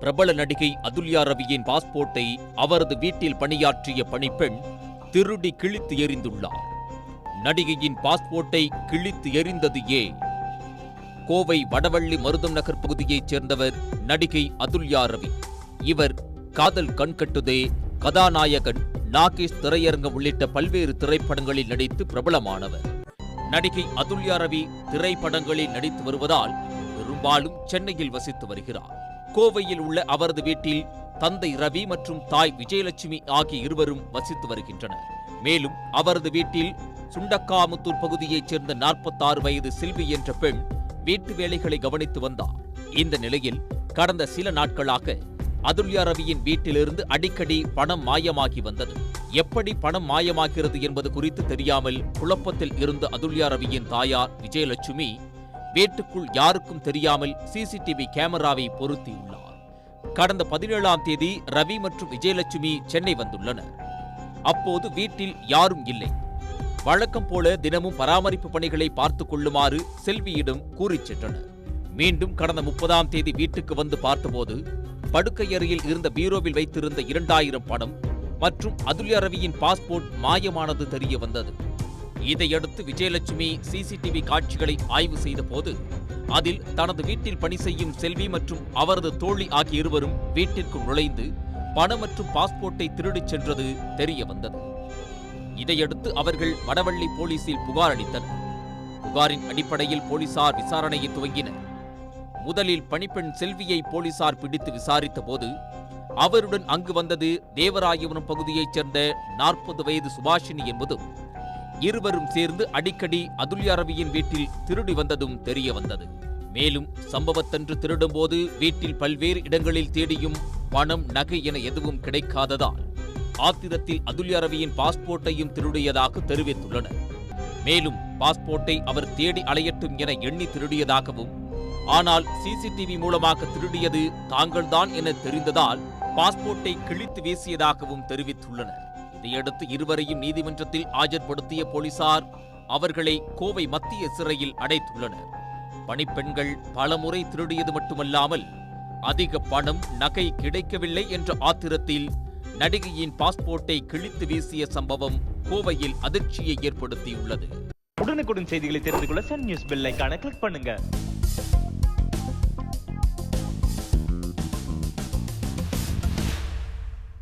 பிரபல நடிகை அதுல்யா ரவியின் பாஸ்போர்ட்டை அவரது வீட்டில் பணியாற்றிய பணிப்பெண் திருடி கிழித்து எறிந்துள்ளார். நடிகையின் பாஸ்போர்ட்டை கிழித்து எறிந்தது ஏன் கோவை வடவள்ளி மருதம் நகர் பகுதியைச் சேர்ந்தவர் நடிகை அதுல்யா ரவி. இவர் காதல் கண்கட்டுதே கதாநாயகன் நாகேஷ் திரையரங்கம் உள்ளிட்ட பல்வேறு திரைப்படங்களில் நடித்து பிரபலமானவர். நடிகை அதுல்யா ரவி திரைப்படங்களில் நடித்து வருவதால் பெரும்பாலும் சென்னையில் வசித்து வருகிறார். கோவையில் உள்ள அவரது வீட்டில் தந்தை ரவி மற்றும் தாய் விஜயலட்சுமி ஆகிய இருவரும் வசித்து வருகின்றனர். மேலும் அவரது வீட்டில் சுண்டக்காமுத்தூர் பகுதியைச் சேர்ந்த 46 வயது சில்வி என்ற பெண் வீட்டு வேலைகளை கவனித்து வந்தார். இந்த நிலையில் கடந்த சில நாட்களாக அதுல்யா ரவியின் வீட்டிலிருந்து அடிக்கடி பணம் மாயமாகி வந்தது. எப்படி பணம் மாயமாகிறது என்பது குறித்து தெரியாமல் குழப்பத்தில் இருந்த அதுல்யா ரவியின் தாயார் விஜயலட்சுமி வீட்டுக்குள் யாருக்கும் தெரியாமல் சிசிடிவி கேமராவை பொருத்தியுள்ளார். கடந்த பதினேழாம் தேதி ரவி மற்றும் விஜயலட்சுமி சென்னை வந்துள்ளனர். அப்போது வீட்டில் யாரும் இல்லை. வழக்கம் போல தினமும் பராமரிப்பு பணிகளை பார்த்துக் கொள்ளுமாறு செல்வியிடம் கூறிச் சென்றனர். மீண்டும் கடந்த முப்பதாம் தேதி வீட்டுக்கு வந்து பார்த்தபோது படுக்கையறையில் இருந்த பீரோவில் வைத்திருந்த இரண்டாயிரம் பணம் மற்றும் அதுல்யா ரவியின் பாஸ்போர்ட் மாயமானது தெரிய வந்தது. இதையடுத்து விஜயலட்சுமி சிசிடிவி காட்சிகளை ஆய்வு செய்தபோது அதில் தனது வீட்டில் பணி செய்யும் செல்வி மற்றும் அவரது தோழி ஆகிய இருவரும் வீட்டிற்கு நுழைந்து பணம் மற்றும் பாஸ்போர்ட்டை திருடிச் சென்றது தெரிய வந்தது. இதையடுத்து அவர்கள் வடவள்ளி போலீசில் புகார் அளித்தனர். புகாரின் அடிப்படையில் போலீசார் விசாரணையை துவங்கினர். முதலில் பணிப்பெண் செல்வியை போலீசார் பிடித்து விசாரித்த போது அவருடன் அங்கு வந்தது தேவராயபுரம் பகுதியைச் சேர்ந்த நாற்பது வயது சுபாஷினி என்பதும் இருவரும் சேர்ந்து அடிக்கடி அதுல்யா ரவியின் வீட்டில் திருடி வந்ததும் தெரிய வந்தது. மேலும் சம்பவத்தன்று திருடும்போது வீட்டில் பல்வேறு இடங்களில் தேடியும் பணம் நகை என எதுவும் கிடைக்காததால் ஆத்திரத்தில் அதுல்யா ரவியின் பாஸ்போர்ட்டையும் திருடியதாக தெரிவித்துள்ளனர். மேலும் பாஸ்போர்ட்டை அவர் தேடி அலையட்டும் என எண்ணி திருடியதாகவும் ஆனால் சிசிடிவி மூலமாக திருடியது தாங்கள்தான் என தெரிந்ததால் பாஸ்போர்ட்டை கிழித்து வீசியதாகவும் தெரிவித்துள்ளனர். இதையடுத்து இருவரையும் நீதிமன்றத்தில் ஆஜர்படுத்திய போலீசார் அவர்களை கோவை மத்திய சிறையில் அடைத்துள்ளனர். பணிப்பெண்கள் பலமுறை திருடியது மட்டுமல்லாமல் அதிக பணம் நகை கிடைக்கவில்லை என்ற ஆத்திரத்தில் நடிகையின் பாஸ்போர்ட்டை கிழித்து வீசிய சம்பவம் கோவையில் அதிர்ச்சியை ஏற்படுத்தியுள்ளது. உடனுக்குடன் செய்திகளை தெரிந்து கொள்ள சன் நியூஸ் பெல்லைக்கான கிளிக் பண்ணுங்க.